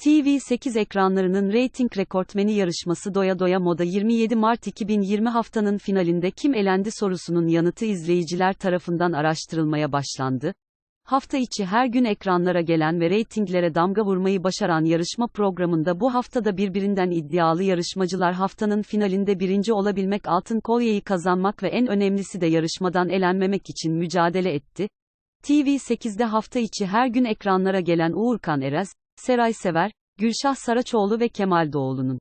TV8 ekranlarının reyting rekortmeni yarışması Doya Doya Moda 27 Mart 2020 haftanın finalinde kim elendi sorusunun yanıtı izleyiciler tarafından araştırılmaya başlandı. Hafta içi her gün ekranlara gelen ve reytinglere damga vurmayı başaran yarışma programında bu haftada birbirinden iddialı yarışmacılar haftanın finalinde birinci olabilmek altın kolyeyi kazanmak ve en önemlisi de yarışmadan elenmemek için mücadele etti. TV8'de hafta içi her gün ekranlara gelen Uğurkan Erez, Seray Sever, Gülşah Saraçoğlu ve Kemal Doğulu'nun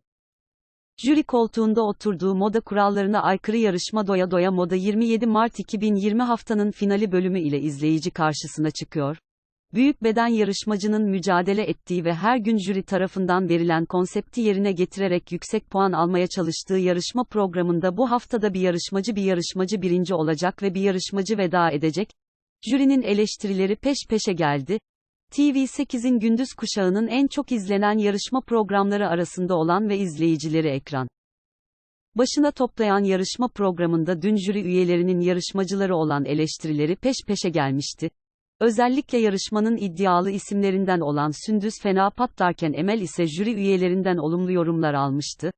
jüri koltuğunda oturduğu moda kurallarına aykırı yarışma Doya Doya Moda 27 Mart 2020 haftanın finali bölümü ile izleyici karşısına çıkıyor. Büyük beden yarışmacının mücadele ettiği ve her gün jüri tarafından verilen konsepti yerine getirerek yüksek puan almaya çalıştığı yarışma programında bu haftada bir yarışmacı bir yarışmacı birinci olacak ve bir yarışmacı veda edecek. Jürinin eleştirileri peş peşe geldi. TV8'in gündüz kuşağının en çok izlenen yarışma programları arasında olan ve izleyicileri ekran başına toplayan yarışma programında dün jüri üyelerinin yarışmacıları olan eleştirileri peş peşe gelmişti. Özellikle yarışmanın iddialı isimlerinden olan Sündüz fena patlarken Emel ise jüri üyelerinden olumlu yorumlar almıştı.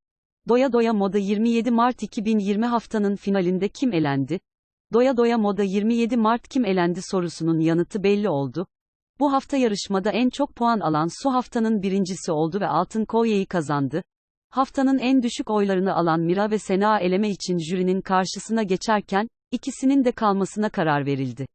Doya Doya Moda 27 Mart 2020 haftanın finalinde kim elendi? Doya Doya Moda 27 Mart kim elendi sorusunun yanıtı belli oldu. Bu hafta yarışmada en çok puan alan Su haftanın birincisi oldu ve altın kolyeyi kazandı. Haftanın en düşük oylarını alan Mira ve Sena eleme için jürinin karşısına geçerken, ikisinin de kalmasına karar verildi.